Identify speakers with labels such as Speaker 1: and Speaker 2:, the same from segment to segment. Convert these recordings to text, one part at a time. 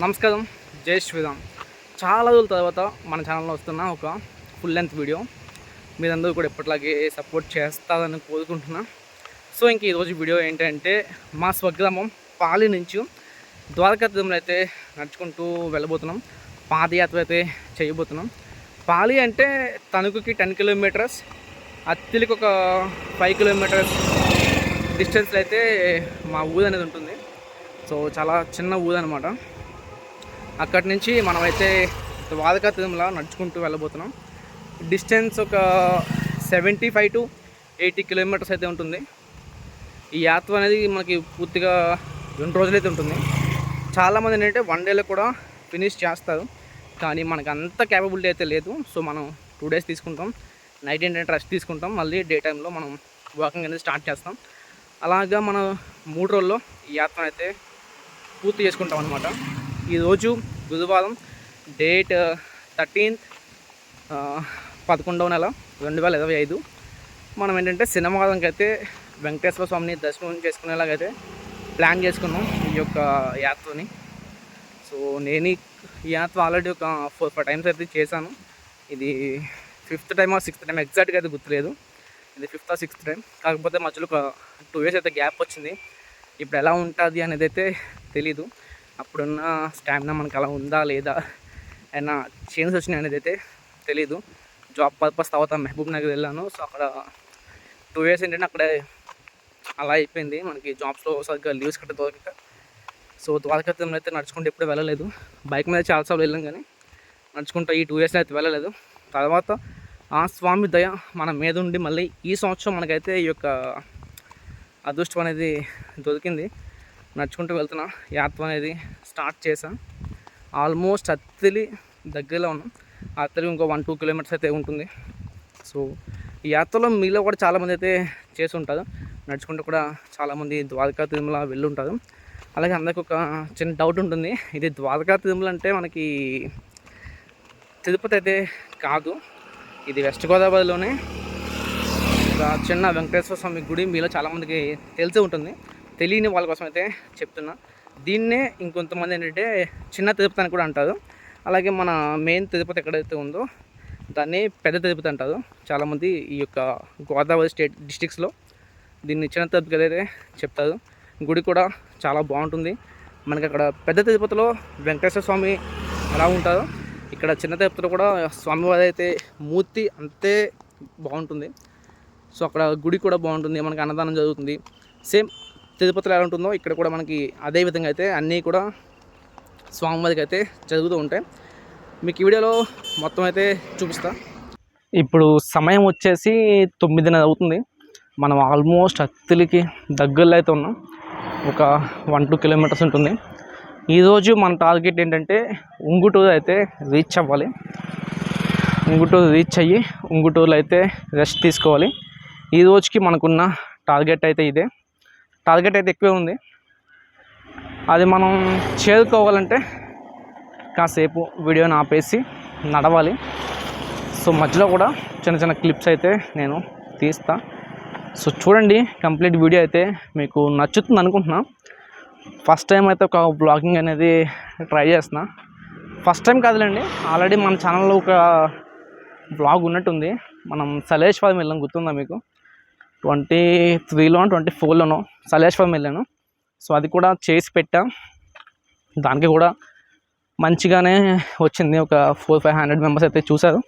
Speaker 1: నమస్కారం. జై శ్రీరామ్. చాలా రోజుల తర్వాత మన ఛానల్లో వస్తున్న ఒక ఫుల్ లెంత్ వీడియో మీరందరూ కూడా ఎప్పటిలాగే సపోర్ట్ చేస్తారని కోరుకుంటున్నా. సో ఇంక ఈరోజు వీడియో ఏంటంటే మా స్వగ్రామం పాలి నుంచి ద్వారకా తిరుమల అయితే నడుచుకుంటూ వెళ్ళబోతున్నాం. పాదయాత్ర అయితే చేయబోతున్నాం. పాలి అంటే తణుకుకి టెన్ కిలోమీటర్స్ అత్తిలికి ఒక ఫైవ్ కిలోమీటర్స్ డిస్టెన్స్లో అయితే మా ఊరు అనేది ఉంటుంది. సో చాలా చిన్న ఊరు అనమాట అక్కడి నుంచి మనమైతే ద్వారకా తిరుమల నడుచుకుంటూ వెళ్ళబోతున్నాం. డిస్టెన్స్ ఒక seventy five to eighty kilometres అయితే ఉంటుంది. ఈ యాత్ర అనేది మనకి పూర్తిగా రెండు రోజులైతే ఉంటుంది. చాలామంది ఏంటంటే వన్ డేలో కూడా ఫినిష్ చేస్తారు. కానీ మనకు అంత క్యాపబిలిటీ అయితే లేదు. సో మనం టూ డేస్ తీసుకుంటాం. నైట్ ఏంటంటే రెస్ట్ తీసుకుంటాం. మళ్ళీ డే టైంలో మనం వాకింగ్ అనేది స్టార్ట్ చేస్తాం. అలాగా మనం మూడు రోజుల్లో ఈ యాత్ర అయితే పూర్తి చేసుకుంటాం అనమాట ఈరోజు గురువారం డేట్ uh, థర్టీన్త్ uh, పదకొండవ నెల రెండు వేల ఇరవై ఐదు. మనం ఏంటంటే శనివారంకి అయితే వెంకటేశ్వర స్వామిని దర్శనం చేసుకునేలాగైతే ప్లాన్ చేసుకున్నాం ఈ యొక్క యాత్రని. సో నేను ఈ యాత్ర ఆల్రెడీ ఒక ఫోర్ ఫైవ్ టైమ్స్ అయితే చేశాను. ఇది ఫిఫ్త్ టైమ్ ఆ సిక్స్త్ టైం ఎగ్జాక్ట్గా అయితే గుర్తులేదు. ఇది ఫిఫ్త్ ఆ సిక్స్త్ టైం కాకపోతే మధ్యలో ఒక టూ ఇయర్స్ అయితే గ్యాప్ వచ్చింది. ఇప్పుడు ఎలా ఉంటుంది అనేది అయితే తెలీదు. అప్పుడున్న స్టామినా మనకు అలా ఉందా లేదా అయినా చేంజెస్ వచ్చినాయి అనేది అయితే తెలీదు. జాబ్ పర్పస్ తర్వాత మహబూబ్ నగర్ వెళ్ళాను. సో అక్కడ టూ ఇయర్స్ ఏంటంటే అక్కడే అలా అయిపోయింది. మనకి జాబ్స్లో సరిగ్గా లీవ్స్ కట్ట దొరకక సో ద్వారకా అయితే నడుచుకుంటూ ఎప్పుడు వెళ్ళలేదు. బైక్ మీద చాలాసార్లు వెళ్ళాం కానీ నడుచుకుంటూ ఈ టూ ఇయర్స్లో అయితే వెళ్ళలేదు. తర్వాత ఆ స్వామి దయ మన మీద ఉండి మళ్ళీ ఈ సంవత్సరం మనకైతే ఈ యొక్క అదృష్టం అనేది దొరికింది. నడుచుకుంటూ వెళ్తున్నా. యాత్ర అనేది స్టార్ట్ చేసా ఆల్మోస్ట్ అత్తిలి దగ్గరలో ఉన్నాం. అత్తిలి ఇంకో వన్ టూ కిలోమీటర్స్ అయితే ఉంటుంది. సో ఈ యాత్రలో మీలో కూడా చాలామంది అయితే చేసి ఉంటారు నడుచుకుంటూ కూడా చాలామంది ద్వారకా తిరుమల వెళ్ళి ఉంటారు అలాగే అందరికి ఒక చిన్న డౌట్ ఉంటుంది. ఇది ద్వారకా తిరుమల అంటే మనకి తిరుపతి అయితే కాదు. ఇది వెస్ట్ గోదావరిలోనే ఒక చిన్న వెంకటేశ్వర స్వామి గుడి మీలో చాలామందికి తెలిసే ఉంటుంది. తెలియని వాళ్ళ కోసం అయితే చెప్తున్నా. దీన్నే ఇంకొంతమంది ఏంటంటే చిన్న తిరుపతి అని కూడా అంటారు. అలాగే మన మెయిన్ తిరుపతి ఎక్కడైతే ఉందో దాన్ని పెద్ద తిరుపతి అంటారు. చాలామంది ఈ యొక్క గోదావరి స్టేట్ డిస్టిక్స్లో దీన్ని చిన్న తిరుపతి అయితే చెప్తారు. గుడి కూడా చాలా బాగుంటుంది. మనకి అక్కడ పెద్ద తిరుపతిలో వెంకటేశ్వర స్వామి ఎలా ఉంటారో ఇక్కడ చిన్న తిరుపతిలో కూడా స్వామివారి అయితే మూర్తి అంతే బాగుంటుంది. సో అక్కడ గుడి కూడా బాగుంటుంది. మనకి అన్నదానం జరుగుతుంది. సేమ్ తిరుపతిలో ఎలా ఉంటుందో ఇక్కడ కూడా మనకి అదే విధంగా అయితే అన్నీ కూడా స్వామివారికి అయితే జరుగుతూ ఉంటాయి. మీకు ఈ వీడియోలో మొత్తం అయితే చూపిస్తా. ఇప్పుడు సమయం వచ్చేసి తొమ్మిదిన్నర అవుతుంది. మనం ఆల్మోస్ట్ అత్తిలికి దగ్గరలో అయితే ఉన్నాం. ఒక వన్ టూ కిలోమీటర్స్ ఉంటుంది. ఈరోజు మన టార్గెట్ ఏంటంటే ఉంగుటూరు అయితే రీచ్ అవ్వాలి. ఉంగుటూరు రీచ్ అయ్యి ఉంగుటూరులో అయితే రెస్ట్ తీసుకోవాలి. ఈ రోజుకి మనకున్న టార్గెట్ అయితే ఇదే. టార్గెట్ అయితే ఎక్కువే ఉంది. అది మనం చేరుకోవాలంటే కాసేపు వీడియోని ఆపేసి నడవాలి. సో మధ్యలో కూడా చిన్న చిన్న క్లిప్స్ అయితే నేను తీస్తా. సో చూడండి కంప్లీట్ వీడియో అయితే మీకు నచ్చుతుంది అనుకుంటున్నా. ఫస్ట్ టైం అయితే ఒక బ్లాగింగ్ అనేది ట్రై చేస్తున్నా. ఫస్ట్ టైం కాదులేండి ఆల్రెడీ మన ఛానల్లో ఒక బ్లాగ్ ఉన్నట్టుంది. మనం సలేశ్వరం వెళ్ళాం గుర్తుందా మీకు? ట్వంటీ త్రీలో ట్వంటీ ఫోర్లోనో సలేశ్వరం వెళ్ళాను. సో అది కూడా చేసి పెట్టా. దానికి కూడా మంచిగానే వచ్చింది. ఒక ఫోర్ ఫైవ్ హండ్రెడ్ మెంబర్స్ అయితే చూశారు.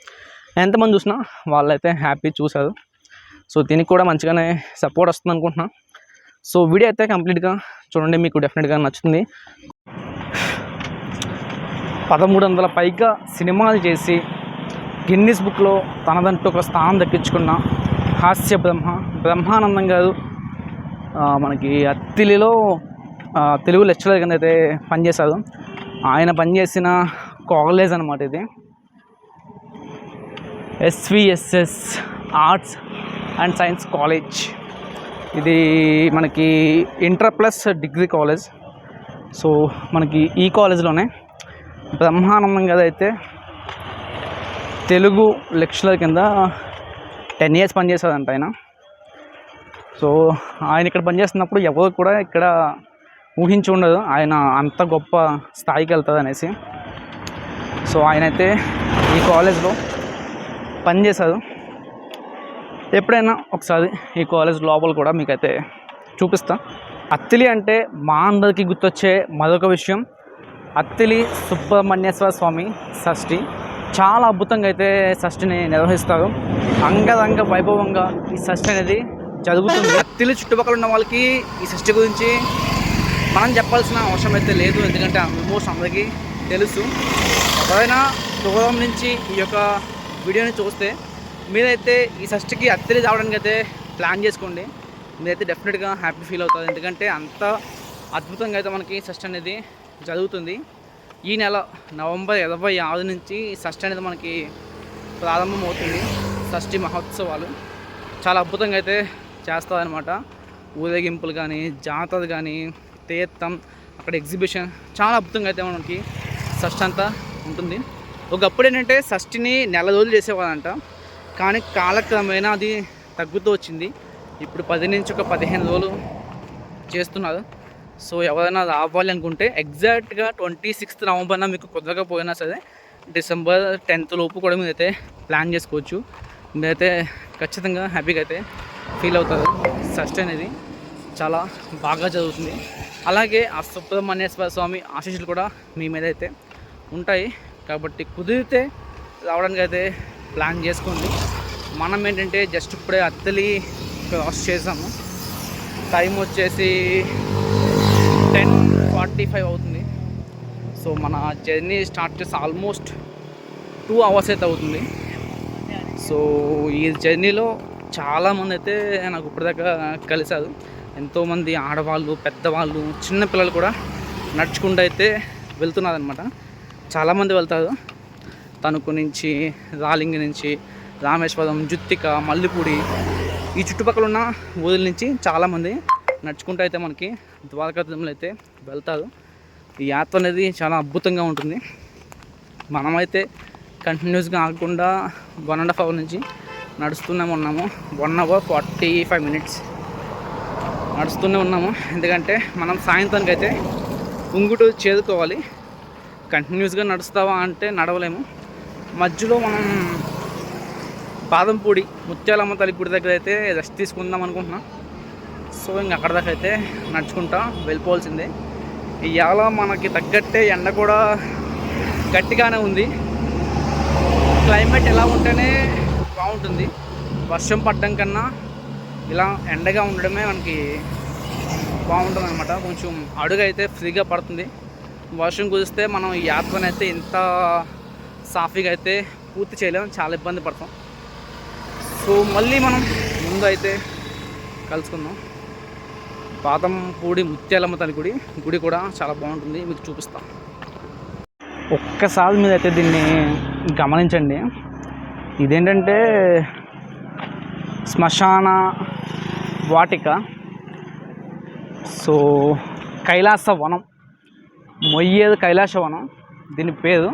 Speaker 1: ఎంతమంది చూసినా వాళ్ళైతే హ్యాపీ చూశారు. సో దీనికి కూడా మంచిగానే సపోర్ట్ వస్తుంది అనుకుంటున్నా. సో వీడియో అయితే కంప్లీట్గా చూడండి మీకు డెఫినెట్గా నచ్చుతుంది. పదమూడు వందల పైగా సినిమాలు చేసి గిన్నిస్ బుక్లో తనదంటూ ఒక స్థానం దక్కించుకున్న హాస్య బ్రహ్మ బ్రహ్మానందం గారు మనకి అత్తిలిలో తెలుగు లెక్చరర్ కింద అయితే పనిచేశారు. ఆయన పనిచేసిన కాలేజ్ అనమాట ఇది. SVSS arts and science college. ఇది మనకి inter plus degree college. So మనకి ఈ కాలేజ్లోనే బ్రహ్మానందం గారు అయితే తెలుగు లెక్చరర్ కింద టెన్ ఇయర్స్ పనిచేసేదంట ఆయన. సో ఆయన ఇక్కడ పనిచేస్తున్నప్పుడు ఎవరు కూడా ఇక్కడ ఊహించి ఉండదు. ఆయన అంత గొప్ప స్థాయికి వెళ్తుంది అనేసి. సో ఆయన అయితే ఈ కాలేజ్లో పనిచేశారు ఎప్పుడైనా ఒకసారి ఈ కాలేజ్ లోపల కూడా మీకైతే చూపిస్తా. అత్తిలి అంటే మా అందరికీ గుర్తొచ్చే మరొక విషయం. అత్తిలి సుబ్రహ్మణ్యేశ్వర స్వామి షష్ఠి. చాలా అద్భుతంగా అయితే షష్ఠిని నిర్వహిస్తారు. అంగరంగ వైభవంగా ఈ షష్ఠి అనేది జరుగుతుంది. అత్తిలి చుట్టుపక్కల ఉన్న వాళ్ళకి ఈ షష్ఠి గురించి మనం చెప్పాల్సిన అవసరం అయితే లేదు. ఎందుకంటే ఆల్మోస్ట్ అందరికీ తెలుసు. ఎవరైనా దూరం నుంచి ఈ యొక్క వీడియోని చూస్తే మీరైతే ఈ షష్ఠికి అత్తిలి రావడానికి అయితే ప్లాన్ చేసుకోండి. మీరైతే డెఫినెట్గా హ్యాపీ ఫీల్ అవుతుంది ఎందుకంటే అంత అద్భుతంగా అయితే మనకి షష్ఠి అనేది జరుగుతుంది. ఈ నెల నవంబర్ ఇరవై ఆరు నుంచి ఈ షష్ఠి అనేది మనకి ప్రారంభమవుతుంది. షష్ఠి మహోత్సవాలు. చాలా అద్భుతంగా అయితే చేస్తారనమాట ఊరేగింపులు కానీ జాతర కానీ తీర్థం అక్కడ ఎగ్జిబిషన్ చాలా అద్భుతంగా అయితే మనకి షష్ఠి అంతా ఉంటుంది. ఒకప్పుడు ఏంటంటే షష్ఠిని నెల రోజులు చేసేవారంట కానీ కాలక్రమేణా అది తగ్గుతూ వచ్చింది. ఇప్పుడు పది నుంచి ఒక పదిహేను రోజులు చేస్తున్నారు. సో ఎవరైనా రావాలి అనుకుంటే ఎగ్జాక్ట్గా ట్వంటీ సిక్స్త్ నవంబర్న మీకు కుదరకపోయినా సరే డిసెంబర్ టెన్త్ లోపు కూడా మీరైతే ప్లాన్ చేసుకోవచ్చు. మీరైతే ఖచ్చితంగా హ్యాపీగా అయితే ఫీల్ అవుతారు. సస్ట్ అనేది చాలా బాగా జరుగుతుంది. అలాగే ఆ సుబ్రహ్మణ్యేశ్వర స్వామి ఆశీస్సులు కూడా మీ మీద అయితే ఉంటాయి. కాబట్టి కుదిరితే రావడానికి అయితే ప్లాన్ చేసుకోండి. మనం ఏంటంటే జస్ట్ ఇప్పుడే అత్తలి క్రాస్ చేసాము. టైం వచ్చేసి టెన్ ఫార్టీ ఫైవ్ అవుతుంది. సో మన జర్నీ స్టార్ట్ చేసి ఆల్మోస్ట్ టూ అవర్స్ అయితే అవుతుంది. సో ఈ జర్నీలో చాలామంది అయితే నాకు ఇప్పటిదాకా కలిశారు. ఎంతోమంది ఆడవాళ్ళు పెద్దవాళ్ళు చిన్నపిల్లలు కూడా నడుచుకుంటూ అయితే వెళ్తున్నారనమాట చాలామంది వెళ్తారు. తణుకు నుంచి రాలింగి నుంచి రామేశ్వరం జుత్తిక మల్లిపూడి ఈ చుట్టుపక్కల ఉన్న ఊరిల నుంచి చాలామంది నడుచుకుంటూ అయితే మనకి ద్వారకా అయితే వెళ్తారు. ఈ యాత్ర అనేది చాలా అద్భుతంగా ఉంటుంది. మనమైతే కంటిన్యూస్గా ఆగకుండా వన్ అండ్ హాఫ్ అవర్ నుంచి నడుస్తూనే ఉన్నాము. One hour forty five minutes నడుస్తూనే ఉన్నాము. ఎందుకంటే మనం సాయంత్రానికి అయితే ఉంగుటూరు చేరుకోవాలి. కంటిన్యూస్గా నడుస్తావా అంటే నడవలేము. మధ్యలో మనం బాదంపూడి ముత్యాలమ్మ తల్లి గుడి దగ్గర అయితే రెస్ట్ తీసుకుందాం అనుకుంటున్నాం. సో ఇంక అక్కడ దాకా అయితే నడుచుకుంటా వెళ్ళిపోవాల్సిందే. ఇవాళ మనకి తగ్గట్టే ఎండ కూడా గట్టిగానే ఉంది. క్లైమేట్ ఎలా ఉంటేనే బాగుంటుంది. వర్షం పడడం కన్నా ఇలా ఎండగా ఉండడమే మనకి బాగుంటుంది అనమాట కొంచెం అడుగు అయితే ఫ్రీగా పడుతుంది. వర్షం కుదిస్తే మనం ఈ యాత్రనైతే అయితే ఇంత సాఫీగా అయితే పూర్తి చేయలేము చాలా ఇబ్బంది పడతాం. సో మళ్ళీ మనం ముందు అయితే కలుసుకుందాం. పాతంపూడి ముత్యాలమ్మ తల్లి గుడి. గుడి కూడా చాలా బాగుంటుంది. మీకు చూపిస్తాం. ఒక్కసారి మీద అయితే దీన్ని గమనించండి. ఇదేంటంటే శ్మశాన వాటిక. సో కైలాస వనం మొయ్యేది కైలాస వనం దీని పేరు.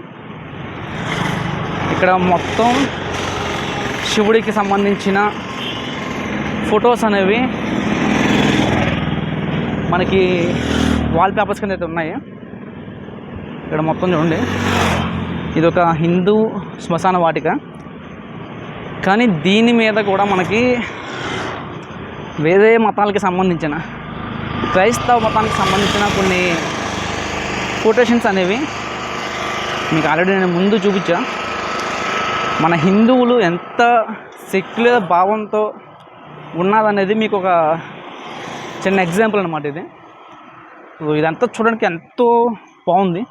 Speaker 1: ఇక్కడ మొత్తం శివుడికి సంబంధించిన ఫొటోస్ అనేవి మనకి వాల్ పేపర్స్ కింద అయితే ఉన్నాయి. ఇక్కడ మొత్తం చూడండి. ఇది ఒక హిందూ శ్మశాన వాటిక. కానీ దీని మీద కూడా మనకి వేరే మతాలకి సంబంధించిన క్రైస్తవ మతానికి సంబంధించిన కొన్ని కొటేషన్స్ అనేవి మీకు ఆల్రెడీ నేను ముందు చూపించా. మన హిందువులు ఎంత సెక్యులర్ భావంతో ఉన్నదనేది మీకు ఒక చిన్న ఎగ్జాంపుల్ అనమాట ఇది. సో ఇదంతా చూడడానికి ఎంతో బాగుంది.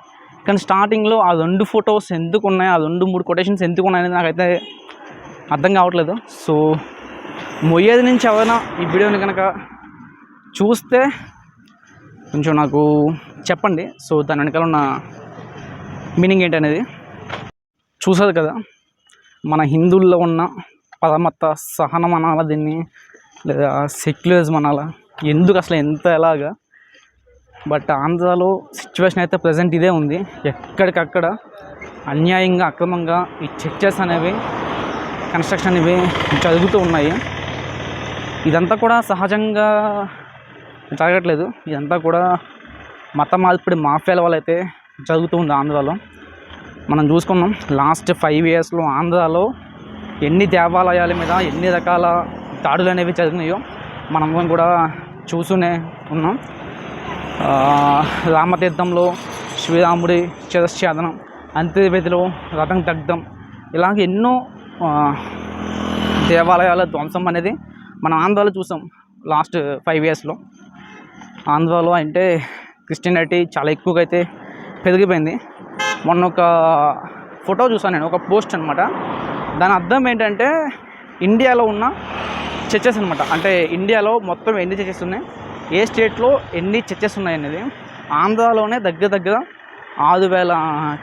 Speaker 1: కానీ స్టార్టింగ్లో ఆ రెండు ఫొటోస్ ఎందుకు ఉన్నాయి ఆ రెండు మూడు కొటేషన్స్ ఎందుకు ఉన్నాయనేది నాకైతే అర్థం కావట్లేదు. సో మొయ్యేది నుంచి ఎవరైనా ఈ వీడియోని కనుక చూస్తే కొంచెం నాకు చెప్పండి. సో దాని వెనకాల ఉన్న మీనింగ్ ఏంటనేది? చూసారు కదా మన హిందువుల్లో ఉన్న పరమత సహనం అనాలా దీన్ని లేదా సెక్యులరిజం అనాలా? ఎందుకు అసలు ఎంత ఎలాగా? బట్ ఆంధ్రాలో సిచ్యువేషన్ అయితే ప్రజెంట్ ఇదే ఉంది. ఎక్కడికక్కడ అన్యాయంగా అక్రమంగా ఈ చర్చెస్ అనేవి కన్స్ట్రక్షన్ అనేవి జరుగుతూ ఉన్నాయి. ఇదంతా కూడా సహజంగా జరగట్లేదు. ఇదంతా కూడా మత మార్పిడి మాఫియాల వల్ల అయితే జరుగుతుంది ఆంధ్రాలో. మనం చూసుకున్నాం లాస్ట్ ఫైవ్ ఇయర్స్లో ఆంధ్రాలో ఎన్ని దేవాలయాల మీద ఎన్ని రకాల దాడులు అనేవి జరిగినాయో మనం కూడా చూస్తూనే ఉన్నాం. రామతీర్థంలో శ్రీరాముడి చిరశ్చాదనం అంత్యవేదిలో రథం దగ్ధం ఇలాగ ఎన్నో దేవాలయాల ధ్వంసం అనేది మనం ఆంధ్రాలో చూసాం లాస్ట్ ఫైవ్ ఇయర్స్లో ఆంధ్రాలో అంటే క్రిస్టియానిటీ చాలా ఎక్కువగా అయితే పెరిగిపోయింది. మొన్న ఒక ఫోటో చూసాను నేను ఒక పోస్ట్ అనమాట దాని అర్థం ఏంటంటే ఇండియాలో ఉన్న చర్చెస్ అనమాట అంటే ఇండియాలో మొత్తం ఎన్ని చర్చెస్ ఉన్నాయి? ఏ స్టేట్లో ఎన్ని చర్చెస్ ఉన్నాయి అనేది ఆంధ్రాలోనే దగ్గర దగ్గర ఆరు వేల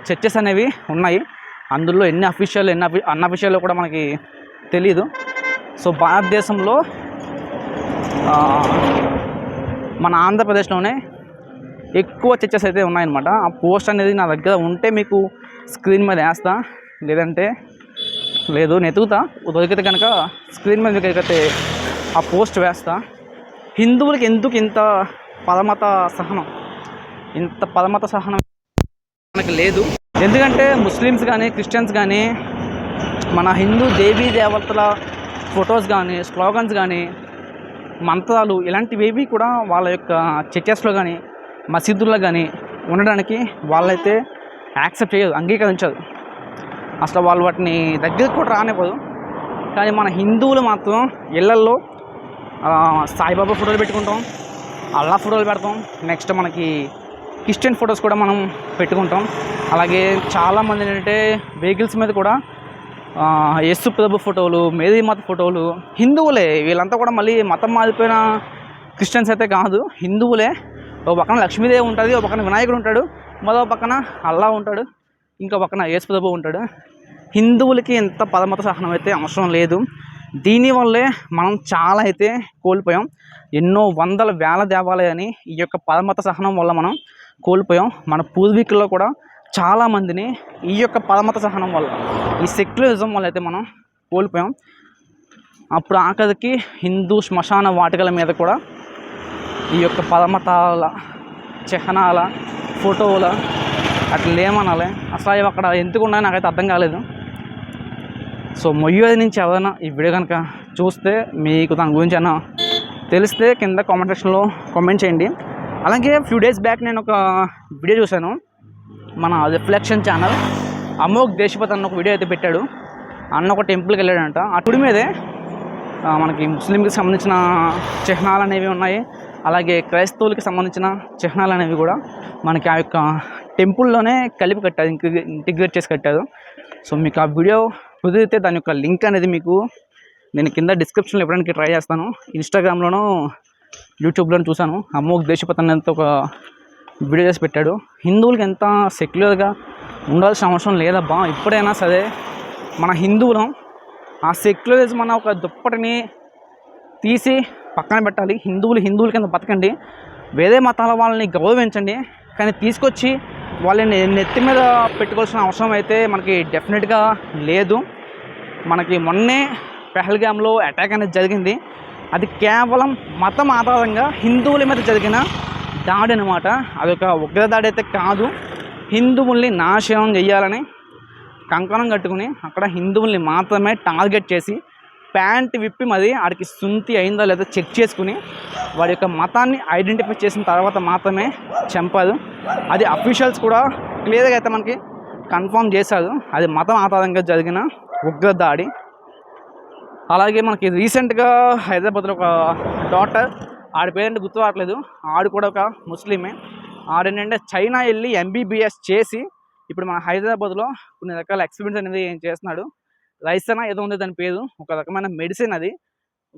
Speaker 1: చర్చెస్ అనేవి ఉన్నాయి. అందులో ఎన్ని అఫీషియల్ ఎన్ని అఫీ అన్అఫీషియల్ కూడా మనకి తెలీదు. సో భారతదేశంలో మన ఆంధ్రప్రదేశ్లోనే ఎక్కువ చర్చెస్ అయితే ఉన్నాయన్నమాట. ఆ పోస్ట్ అనేది నా దగ్గర ఉంటే మీకు స్క్రీన్ మీద వేస్తా. లేదంటే లేదు నెతుకుతా దొరికితే కనుక స్క్రీన్ మీద మీకు అయితే ఆ పోస్ట్ వేస్తా. హిందువులకి ఎందుకు ఇంత పరమత సహనం? ఇంత పరమత సహనం మనకు లేదు. ఎందుకంటే ముస్లిమ్స్ కానీ క్రిస్టియన్స్ కానీ మన హిందూ దేవీ దేవతల ఫొటోస్ కానీ స్లోగన్స్ కానీ మంత్రాలు ఇలాంటివేవి కూడా వాళ్ళ యొక్క చర్చెస్లో కానీ మసీదుల్లో కానీ ఉండడానికి వాళ్ళైతే యాక్సెప్ట్ చేయదు అంగీకరించదు. అసలు వాళ్ళు వాటిని దగ్గరికి కూడా రానివ్వదు. కానీ మన హిందువులు మాత్రం ఇళ్ళల్లో సాయిబాబా ఫోటోలు పెట్టుకుంటాం అల్లా ఫోటోలు పెడతాం. నెక్స్ట్ మనకి క్రిస్టియన్ ఫొటోస్ కూడా మనం పెట్టుకుంటాం. అలాగే చాలామంది ఏంటంటే వెహికల్స్ మీద కూడా ఆ, యేసు ప్రభు ఫోటోలు మేధీ మత ఫోటోలు హిందువులే వీళ్ళంతా కూడా మళ్ళీ మతం మారిపోయిన క్రిస్టియన్స్ అయితే కాదు హిందువులే. ఒక పక్కన లక్ష్మీదేవి ఉంటుంది ఒక పక్కన వినాయకుడు ఉంటాడు మరో పక్కన అల్లా ఉంటాడు. ఇంకా పక్కన యేసుప్రభు ఉంటాడు. హిందువులకి ఎంత పదమత సహనం అయితే అవసరం లేదు. దీనివల్లే మనం చాలా అయితే కోల్పోయాం. ఎన్నో వందల వేల దేవాలయాన్ని ఈ యొక్క పదమత సహనం వల్ల మనం కోల్పోయాం. మన పూర్వీకుల్లో కూడా చాలామందిని ఈ యొక్క పదమత సహనం వల్ల ఈ సెక్యులరిజం వల్ల అయితే మనం కోల్పోయాం. అప్పుడు ఆఖరికి హిందూ శ్మశాన వాటికల మీద కూడా ఈ యొక్క పదమతాల చిహ్నాల ఫోటోల అట్లా ఏమనాలి అసలు అవి అక్కడ ఎందుకు ఉన్నాయో నాకైతే అర్థం కాలేదు. సో మొయ్యేది నుంచి ఎవరైనా ఈ వీడియో కనుక చూస్తే మీకు దాని గురించి అయినా తెలిస్తే కింద కామెంట్ సెక్షన్లో కామెంట్ చేయండి. అలాగే ఫ్యూ డేస్ బ్యాక్ నేను ఒక వీడియో చూశాను. మన రిఫ్లెక్షన్ ఛానల్ అమోక్ దేశపతి అన్న ఒక వీడియో అయితే పెట్టాడు. అన్న ఒక టెంపుల్కి వెళ్ళాడంట. ఆ గుడి మీదే మనకి ముస్లింకి సంబంధించిన చిహ్నాలు అనేవి ఉన్నాయి. అలాగే క్రైస్తవులకి సంబంధించిన చిహ్నాలు అనేవి కూడా మనకి ఆ యొక్క టెంపుల్లోనే కలిపి కట్టారు ఇంటిగ్రేట్ చేసి కట్టారు. సో మీకు ఆ వీడియో కుదిరితే దాని యొక్క లింక్ అనేది మీకు నేను కింద డిస్క్రిప్షన్లో ఇవ్వడానికి ట్రై చేస్తాను. ఇన్స్టాగ్రామ్లోనూ యూట్యూబ్లోనూ చూశాను. అమ్మోక్ దేశపతన్ ఎంత ఒక వీడియో చేసి పెట్టాడు. హిందువులకి ఎంత సెక్యులర్గా ఉండాల్సిన అవసరం లేదబ్బా. ఇప్పుడైనా సరే మన హిందువులం ఆ సెక్యులరిజం అన్న ఒక దుప్పటిని తీసి పక్కన పెట్టాలి. హిందువులు హిందువుల కింద బతకండి. వేరే మతాల వాళ్ళని గౌరవించండి. కానీ తీసుకొచ్చి వాళ్ళని నెత్తి మీద పెట్టుకోవాల్సిన అవసరం అయితే మనకి డెఫినెట్గా లేదు. మనకి మొన్నే పెహల్గామ్లో అటాక్ అనేది జరిగింది. అది కేవలం మతం ఆధారంగా హిందువుల మీద జరిగిన దాడి అనమాట అదొక ఉగ్రదాడి అయితే కాదు. హిందువుల్ని నాశనం చేయాలని కంకణం కట్టుకుని అక్కడ హిందువుల్ని మాత్రమే టార్గెట్ చేసి ప్యాంట్ విప్పి మరి ఆడికి సుంతి అయిందో లేదో చెక్ చేసుకుని వాడి యొక్క మతాన్ని ఐడెంటిఫై చేసిన తర్వాత మాత్రమే చంపారు అది అఫీషియల్స్ కూడా క్లియర్గా అయితే మనకి కన్ఫర్మ్ చేశారు అది మతం ఆధారంగా జరిగిన ఉగ్ర దాడి అలాగే మనకి రీసెంట్గా హైదరాబాద్లో ఒక డాక్టర్ ఆడి పేరెంట్ గుర్తు రావట్లేదు ఆడు కూడా ఒక ముస్లిమే. ఆడేంటంటే చైనా వెళ్ళి ఎంబీబీఎస్ చేసి ఇప్పుడు మన హైదరాబాద్లో కొన్ని రకాల ఎక్స్పెరిమెంట్స్ అనేది చేస్తున్నాడు. రైసనా ఏదో ఉంది దాని పేరు. ఒక రకమైన మెడిసిన్ అది.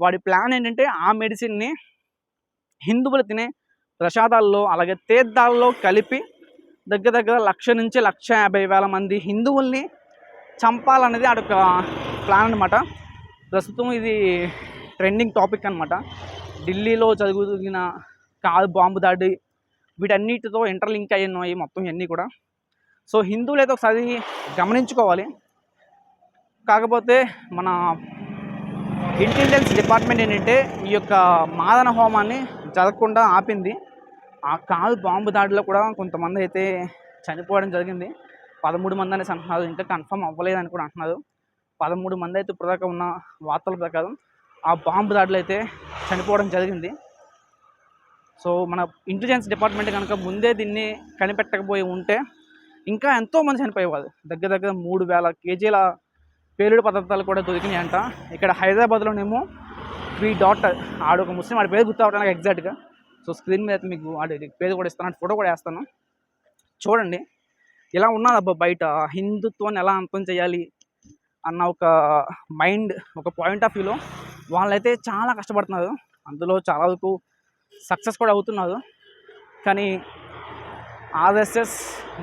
Speaker 1: వాడి ప్లాన్ ఏంటంటే ఆ మెడిసిన్ని హిందువులు తినే ప్రసాదాల్లో అలాగే తీర్థాల్లో కలిపి దగ్గర దగ్గర లక్ష నుంచి లక్ష యాభై వేల మంది హిందువుల్ని చంపాలనేది అదొక ప్లాన్ అనమాట ప్రస్తుతం ఇది ట్రెండింగ్ టాపిక్ అనమాట ఢిల్లీలో జరుగుతున్న కారు బాంబు దాడి వీటన్నిటితో ఇంటర్లింక్ అయ్యి ఉన్నాయి మొత్తం ఇవన్నీ కూడా. సో హిందువులు అయితే ఒకసారి గమనించుకోవాలి. కాకపోతే మన ఇంటెలిజెన్స్ డిపార్ట్మెంట్ ఏంటంటే ఈ యొక్క మాదన హోమాన్ని జరగకుండా ఆపింది. ఆ కారు బాంబు దాడిలో కూడా కొంతమంది అయితే చనిపోవడం జరిగింది. పదమూడు మంది అనేసి అంటున్నారు ఇంకా కన్ఫర్మ్ అవ్వలేదని కూడా అంటున్నారు. పదమూడు మంది అయితే ఇప్పటిదాకా ఉన్న వార్తల ప్రకారం ఆ బాంబు దాడిలో అయితే చనిపోవడం జరిగింది. సో మన ఇంటెలిజెన్స్ డిపార్ట్మెంట్ కనుక ముందే దీన్ని కనిపెట్టకపోయి ఉంటే ఇంకా ఎంతో మంది చనిపోయేవారు. దగ్గర దగ్గర మూడు వేల కేజీల పేలుడు పదార్థాలు కూడా దొరికినాయంట. ఇక్కడ హైదరాబాద్లోనేమో వీ డాటర్ ఒక ముస్లిం ఆడి పేరు గుర్తు నాకు ఎగ్జాక్ట్గా సో స్క్రీన్ మీద అయితే మీకు ఆడి పేరు కూడా ఇస్తాను ఫోటో కూడా వేస్తాను. చూడండి ఇలా ఉన్నది అబ్బా బయట. హిందుత్వాన్ని ఎలా అంతం చేయాలి అన్న ఒక మైండ్ ఒక పాయింట్ ఆఫ్ వ్యూలో వాళ్ళైతే చాలా కష్టపడుతున్నారు. అందులో చాలా వరకు సక్సెస్ కూడా అవుతున్నారు. కానీ ఆర్ఎస్ఎస్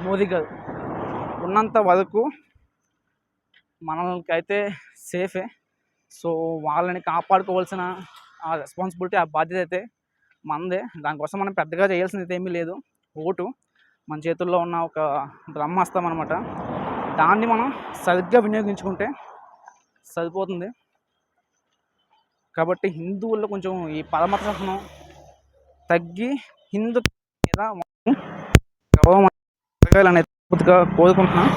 Speaker 1: మోదీ గారు ఉన్నంత వరకు మనకైతే సేఫే. సో వాళ్ళని కాపాడుకోవాల్సిన ఆ రెస్పాన్సిబిలిటీ ఆ బాధ్యత అయితే మనదే దానికోసం మనం పెద్దగా చేయాల్సింది అయితే ఏమీ లేదు. ఓటు మన చేతుల్లో ఉన్న ఒక బ్రహ్మాస్తం అనమాట దాన్ని మనం సరిగ్గా వినియోగించుకుంటే సరిపోతుంది. కాబట్టి హిందువుల్లో కొంచెం ఈ పరమత సహనం తగ్గి హిందూ మీద గౌరవం అనేది కోరుకుంటున్నాను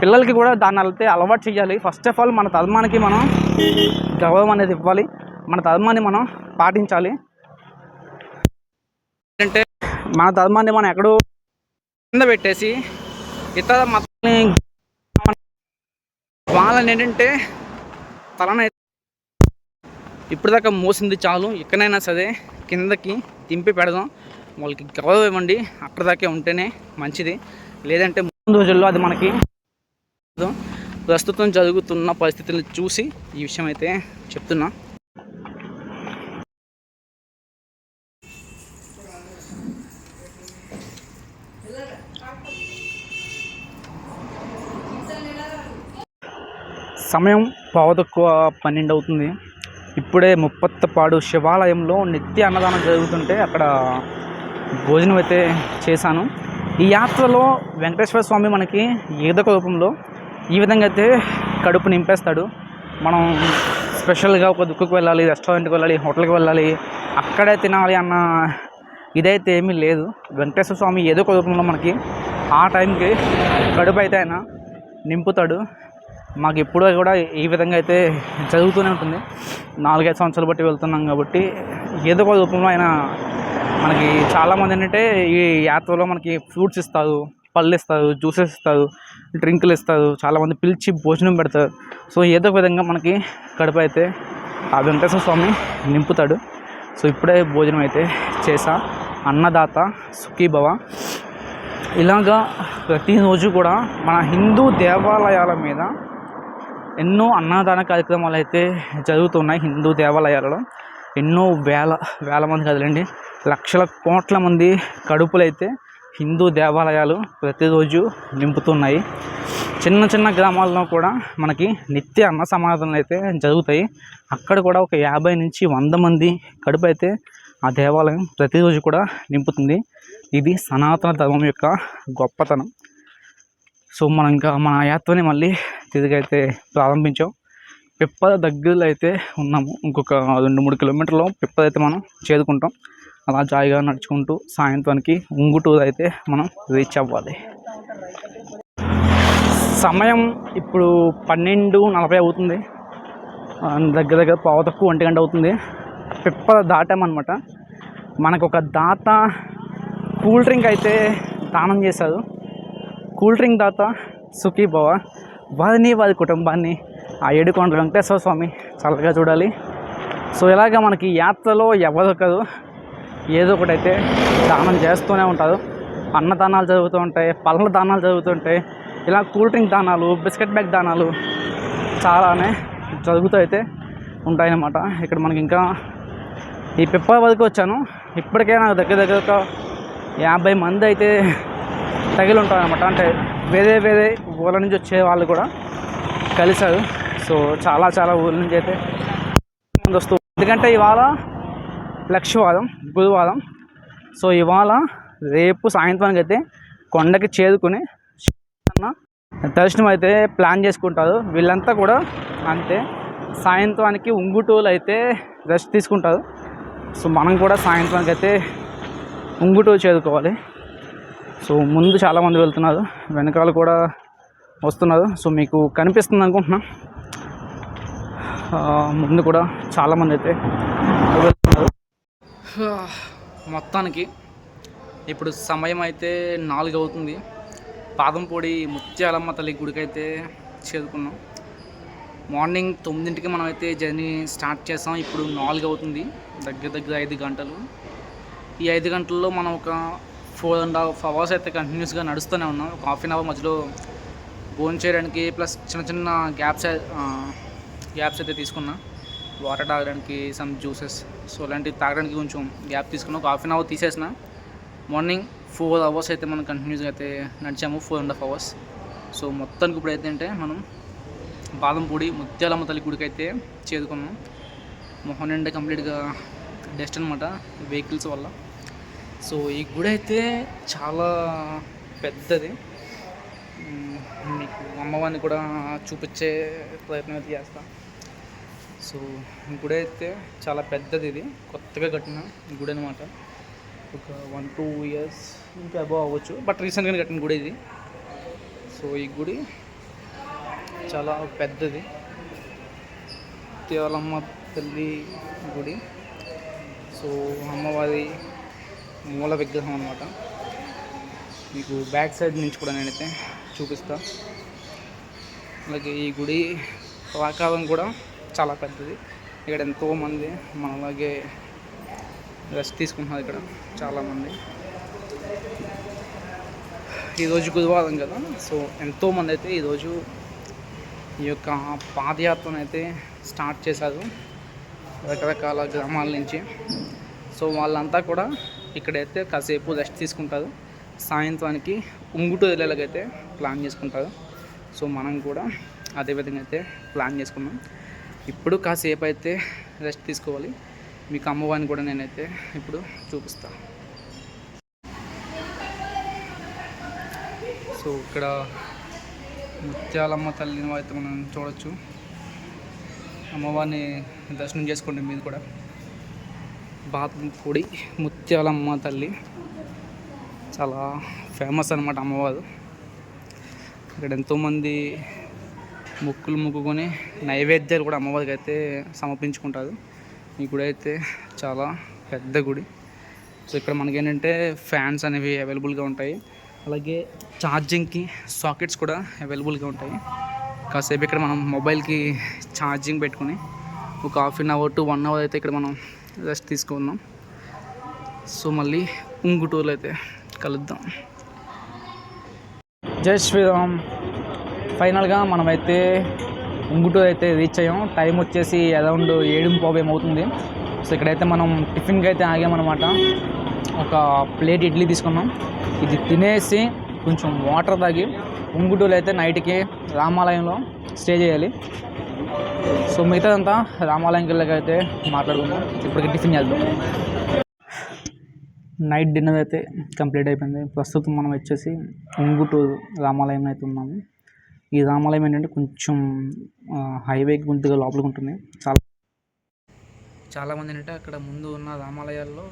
Speaker 1: పిల్లలకి కూడా దాన్ని అయితే అలవాటు చేయాలి. ఫస్ట్ ఆఫ్ ఆల్ మన ధర్మానికి మనం గౌరవం అనేది ఇవ్వాలి. మన ధర్మాన్ని మనం పాటించాలి. అంటే మన ధర్మాన్ని మనం ఎక్కడో కింద పెట్టేసి ఇతర మతాన్ని వాళ్ళని ఏంటంటే తలన ఇప్పటిదాకా మోసింది చాలు. ఎక్కడైనా సరే కిందకి దింపి పెడదాం. వాళ్ళకి గౌరవం ఇవ్వండి. అక్కడ దాకే ఉంటేనే మంచిది. లేదంటే ముందు రోజుల్లో అది మనకి ప్రస్తుతం జరుగుతున్న పరిస్థితులను చూసి ఈ విషయం అయితే చెప్తున్నా. సమయం పావు తక్కువ పన్నెండు అవుతుంది ఇప్పుడే ముప్పత్తపాడు శివాలయంలో నిత్య అన్నదానం జరుగుతుంటే అక్కడ భోజనం అయితే చేశాను. ఈ యాత్రలో వెంకటేశ్వర స్వామి మనకి ఏదొక రూపంలో ఈ విధంగా అయితే కడుపు నింపేస్తాడు. మనం స్పెషల్గా ఒక దుక్కుకి వెళ్ళాలి రెస్టారెంట్కి వెళ్ళాలి హోటల్కి వెళ్ళాలి అక్కడే తినాలి అన్న ఇదైతే ఏమీ లేదు. వెంకటేశ్వర స్వామి ఏదో ఒక రూపంలో మనకి ఆ టైంకి కడుపు అయితే ఆయన నింపుతాడు. మాకు ఎప్పుడూ కూడా ఈ విధంగా అయితే జరుగుతూనే ఉంటుంది. నాలుగైదు సంవత్సరాలు బట్టి వెళ్తున్నాం కాబట్టి ఏదో ఒక రూపంలో ఆయన మనకి చాలామంది ఏంటంటే ఈ యాత్రలో మనకి ఫ్రూట్స్ ఇస్తారు. పళ్ళు ఇస్తారు జ్యూసెస్ ఇస్తారు డ్రింకులు ఇస్తారు చాలామంది పిలిచి భోజనం పెడతారు. సో ఏదో ఒక విధంగా మనకి కడుపు అయితే ఆ వెంకటేశ్వర స్వామి నింపుతాడు. సో ఇప్పుడే భోజనం అయితే చేసా అన్నదాత సుఖీభవ. ఇలాగా ప్రతిరోజు కూడా మన హిందూ దేవాలయాల మీద ఎన్నో అన్నదాన కార్యక్రమాలు అయితే జరుగుతున్నాయి హిందూ దేవాలయాలలో. ఎన్నో వేల వేల మంది కదలండి. లక్షల కోట్ల మంది కడుపులు అయితే హిందూ దేవాలయాలు ప్రతిరోజు నింపుతున్నాయి. చిన్న చిన్న గ్రామాల్లో కూడా మనకి నిత్య అన్న సమాధులు అయితే జరుగుతాయి. అక్కడ కూడా ఒక యాభై నుంచి వంద మంది కడుపు అయితే ఆ దేవాలయం ప్రతిరోజు కూడా నింపుతుంది. ఇది సనాతన ధర్మం యొక్క గొప్పతనం. సో మనం ఇంకా మన యాత్రని మళ్ళీ తిరిగైతే ప్రారంభించాం. పిప్పల దగ్గరలో అయితే ఉన్నాము. ఇంకొక రెండు మూడు కిలోమీటర్లు పిప్పల అయితే మనం చేరుకుంటాం. అలా జాయిగా నడుచుకుంటూ సాయంత్రానికి ఉంగుటూరు అయితే మనం రీచ్ అవ్వాలి. సమయం ఇప్పుడు పన్నెండు నలభై అవుతుంది. దగ్గర దగ్గర పావు తక్కువ ఒంటి గంట అవుతుంది. పిప్పల దాటామన్నమాట. మనకు ఒక దాత కూల్ డ్రింక్ అయితే దానం చేశారు. కూల్ డ్రింక్ దాత సుఖీ బావ వారిని వారి కుటుంబాన్ని ఆ ఏడుకొండ వెంకటేశ్వర స్వామి చల్లగా చూడాలి. సో ఇలాగ మనకి యాత్రలో ఎవరొకరు ఏదో ఒకటి అయితే దానం చేస్తూనే ఉంటారు. అన్నదానాలు జరుగుతూ ఉంటాయి పళ్ళ దానాలు జరుగుతుంటాయి ఇలా కూల్ డ్రింక్ దానాలు బిస్కెట్ బ్యాగ్ దానాలు చాలానే జరుగుతూ అయితే ఉంటాయన్నమాట. ఇక్కడ మనకి ఇంకా ఈ పిప్ప వరకు వచ్చాను. ఇప్పటికే నాకు దగ్గర దగ్గర ఒక యాభై మంది అయితే తగిలి ఉంటారనమాట అంటే వేరే వేరే ఊళ్ళ నుంచి వచ్చే వాళ్ళు కూడా కలిశారు. సో చాలా చాలా ఊళ్ళ నుంచి అయితే ముందు వస్తూ ఎందుకంటే ఇవాళ లక్షవారం గురువారం సో ఇవాళ రేపు సాయంత్రానికి అయితే కొండకి చేరుకుని దర్శనం అయితే ప్లాన్ చేసుకుంటారు. వీళ్ళంతా కూడా అంతే. సాయంత్రానికి ఉంగుటూలు అయితే రెస్ట్ తీసుకుంటారు. సో మనం కూడా సాయంత్రానికి అయితే ఉంగుటూరు చేరుకోవాలి. సో ముందు చాలామంది వెళ్తున్నారు. వెనకాల కూడా వస్తున్నారు. సో మీకు కనిపిస్తుంది అనుకుంటున్నా. ముందు కూడా చాలామంది అయితే మొత్తానికి ఇప్పుడు సమయం అయితే నాలుగు అవుతుంది పాదంపొడి ముత్యాలమ్మ తల్లి గుడికి అయితే చేరుకున్నాం. మార్నింగ్ తొమ్మిదింటికి మనం అయితే జర్నీ స్టార్ట్ చేసాం. ఇప్పుడు నాలుగు అవుతుంది దగ్గర దగ్గర ఐదు గంటలు. ఈ ఐదు గంటల్లో మనం ఒక ఫోర్ అండ్ హాఫ్ అవర్స్ అయితే కంటిన్యూస్గా నడుస్తూనే ఉన్నాం. ఒక హాఫ్ అన్ అవర్ మధ్యలో భోజనం చేయడానికి ప్లస్ చిన్న చిన్న గ్యాప్స్ గ్యాప్స్ అయితే తీసుకున్నాం. వాటర్ తాగడానికి సమ్ జ్యూసెస్ సో అలాంటివి తాగడానికి కొంచెం గ్యాప్ తీసుకున్నా. ఒక హాఫ్ అన్ అవర్ తీసేసిన. మార్నింగ్ ఫోర్ అవర్స్ అయితే మనం కంటిన్యూస్గా అయితే నడిచాము. Four and half hours so మొత్తానికి ఇప్పుడు అయితే అంటే మనం బాదంపూడి ముత్యాలమ్మ తల్లి గుడికి అయితే చేరుకున్నాం. మొహన్ అంటే కంప్లీట్గా డస్ట్ అనమాట వెహికల్స్ వల్ల. సో ఈ గుడి అయితే చాలా పెద్దది. మీకు అమ్మవారిని కూడా చూపించే ప్రయత్నం అయితే చేస్తాను సో గుడి అయితే చాలా పెద్దది ఇది. కొత్తగా కట్టిన గుడి అనమాట ఒక వన్ టూ ఇయర్స్ ఇంకా అబౌవ్ అవ్వచ్చు. బట్ రీసెంట్గా కట్టిన గుడి ఇది. సో ఈ గుడి చాలా పెద్దది. దేవాలమ్మ తల్లి గుడి. సో అమ్మవారి మూల విగ్రహం అనమాట మీకు బ్యాక్ సైడ్ నుంచి కూడా నేనైతే చూపిస్తా. అలాగే ఈ గుడి ప్రాకారం కూడా చాలా పెద్దది. ఇక్కడ ఎంతోమంది మనలాగే రెస్ట్ తీసుకుంటున్నారు ఇక్కడ చాలామంది ఈరోజు గురువారం కదా సో ఎంతోమంది అయితే ఈరోజు ఈ యొక్క పాదయాత్రను అయితే స్టార్ట్ చేశారు రకరకాల గ్రామాల నుంచి. సో వాళ్ళంతా కూడా ఇక్కడైతే కాసేపు రెస్ట్ తీసుకుంటారు. సాయంత్రానికి ఉంగుటూరు వెళ్ళేలాగైతే ప్లాన్ చేసుకుంటారు. సో మనం కూడా అదే విధంగా అయితే ప్లాన్ చేసుకున్నాం. ఇప్పుడు కాసేపు అయితే రెస్ట్ తీసుకోవాలి. మీకు అమ్మవారిని కూడా నేనైతే ఇప్పుడు చూపిస్తాను సో ఇక్కడ ముత్యాలమ్మ తల్లిని అయితే మనం చూడొచ్చు. అమ్మవారిని దర్శనం చేసుకోండి మీరు కూడా. బాతంపూడి ముత్యాలమ్మ తల్లి. చాలా ఫేమస్ అనమాట అమ్మవారు. ఇక్కడ ఎంతోమంది మొక్కులు మొక్కుకొని నైవేద్యాలు కూడా అమ్మవారికి అయితే సమర్పించుకుంటారు. ఈ గుడి అయితే చాలా పెద్ద గుడి. సో ఇక్కడ మనకి ఏంటంటే ఫ్యాన్స్ అనేవి అవైలబుల్గా ఉంటాయి. అలాగే ఛార్జింగ్కి సాకెట్స్ కూడా అవైలబుల్గా ఉంటాయి. కాసేపు ఇక్కడ మనం మొబైల్కి ఛార్జింగ్ పెట్టుకుని ఒక half an hour to one hour అయితే ఇక్కడ మనం రెస్ట్ తీసుకుందాం. సో మళ్ళీ ఉంగుటూరులో అయితే కలుద్దాం. జై శ్రీరామ్. ఫైనల్గా మనమైతే ఉంగుటూరు అయితే రీచ్ అయ్యాం. టైం వచ్చేసి అరౌండ్ ఏడు పోవేం అవుతుంది. సో ఇక్కడైతే మనం టిఫిన్కి అయితే ఆగామన్నమాట ఒక ప్లేట్ ఇడ్లీ తీసుకున్నాం. ఇది తినేసి కొంచెం వాటర్ తాగి ఉంగుటూరు అయితే నైట్కి రామాలయంలో స్టే చేయాలి. సో మిగతాదంతా రామాలయంకి వెళ్ళాక అయితే మాట్లాడుకుందాం. ఇప్పటికి టిఫిన్ చేద్దాం. నైట్ డిన్నర్ అయితే కంప్లీట్ అయిపోయింది. ప్రస్తుతం మనం వచ్చేసి ఉంగుటూరు రామాలయం అయితే ఉన్నాము. ఈ రామాలయం ఏంటంటే కొంచెం హైవేకి కొద్దిగా లోపలికి ఉంటుంది. చాలా చాలామంది ఏంటంటే అక్కడ ముందు ఉన్న రామాలయాల్లో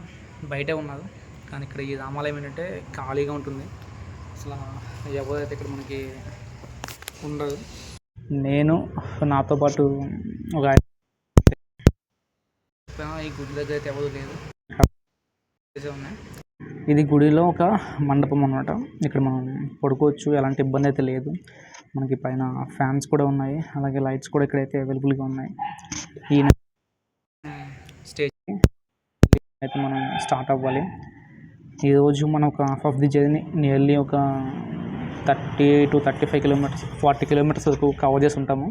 Speaker 1: బయటే ఉన్నారు. కానీ ఇక్కడ ఈ రామాలయం ఏంటంటే ఖాళీగా ఉంటుంది. అసలు ఎవరైతే ఇక్కడ మనకి ఉండదు నేను నాతో పాటు ఒక ఈ గుడి దగ్గర అయితే ఎవరు లేదు ఉన్నాయి. ఇది గుడిలో ఒక మండపం అన్నమాట. ఇక్కడ మనం పడుకోవచ్చు ఎలాంటి ఇబ్బంది అయితే లేదు. మనకి పైన ఫ్యాన్స్ కూడా ఉన్నాయి. అలాగే లైట్స్ కూడా ఇక్కడైతే అవైలబుల్గా ఉన్నాయి. ఈ స్టేజ్ అయితే మనం స్టార్ట్ అవ్వాలి. ఈరోజు మనం ఒక half of the journey nearly ఒక thirty to thirty five kilometres forty kilometres వరకు కవర్ చేసి ఉంటాము.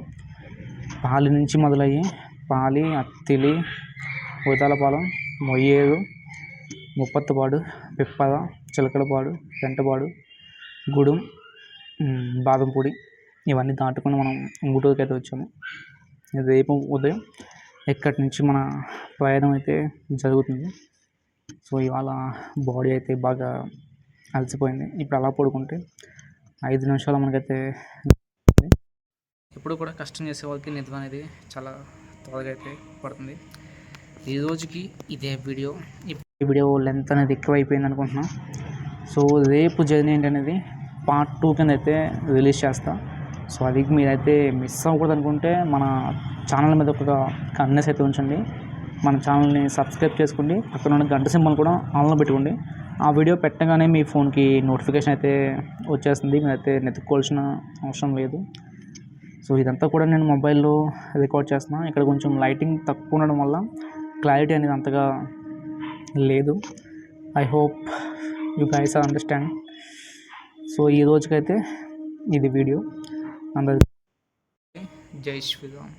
Speaker 1: పాలి నుంచి మొదలయ్యి పాలి అత్తిలి ఉదాలపాలెం మొయ్యేరు ముప్పత్తుపాడు పిప్పద చిలకడపాడు పెంటపాడు గూడెం బాదంపూడి ఇవన్నీ దాటుకొని మనం ఉంగుటూరుకి అయితే వచ్చాము. రేపు ఉదయం ఇక్కడి నుంచి మన ప్రయాణం అయితే జరుగుతుంది. సో ఇవాళ బాడీ అయితే బాగా అలసిపోయింది. ఇప్పుడు అలా పడుకుంటే ఐదు నిమిషాలు మనకైతే ఎప్పుడు కూడా కష్టం చేసే వాళ్ళకి నిద్ర అనేది చాలా త్వరగా అయితే పడుతుంది. ఈ రోజుకి ఇదే వీడియో. ఈ వీడియో లెంత్ అనేది ఎక్కువ అయిపోయింది అనుకుంటున్నా. సో రేపు జర్నీ ఏంటనేది పార్ట్ టూ కింద అయితే రిలీజ్ చేస్తా. సో అది మీరైతే మిస్ అవ్వకూడదు అనుకుంటే మన ఛానల్ మీద ఒక కన్నెస్ అయితే ఉంచండి. మన ఛానల్ని సబ్స్క్రైబ్ చేసుకోండి. అక్కడ ఉన్న గంట సింబల్ కూడా ఆన్లో పెట్టుకోండి. ఆ వీడియో పెట్టగానే మీ ఫోన్కి నోటిఫికేషన్ అయితే వచ్చేస్తుంది. మీరైతే నెతుక్కోవాల్సిన అవసరం లేదు. సో ఇదంతా కూడా నేను మొబైల్లో రికార్డ్ చేస్తున్నా. ఇక్కడ కొంచెం లైటింగ్ తక్కువ ఉండడం వల్ల క్లారిటీ అనేది అంతగా లేదు. I hope you guys are understand. So ఈ రోజుకైతే ఇది వీడియో. అందరికి జై శ్రీరామ్.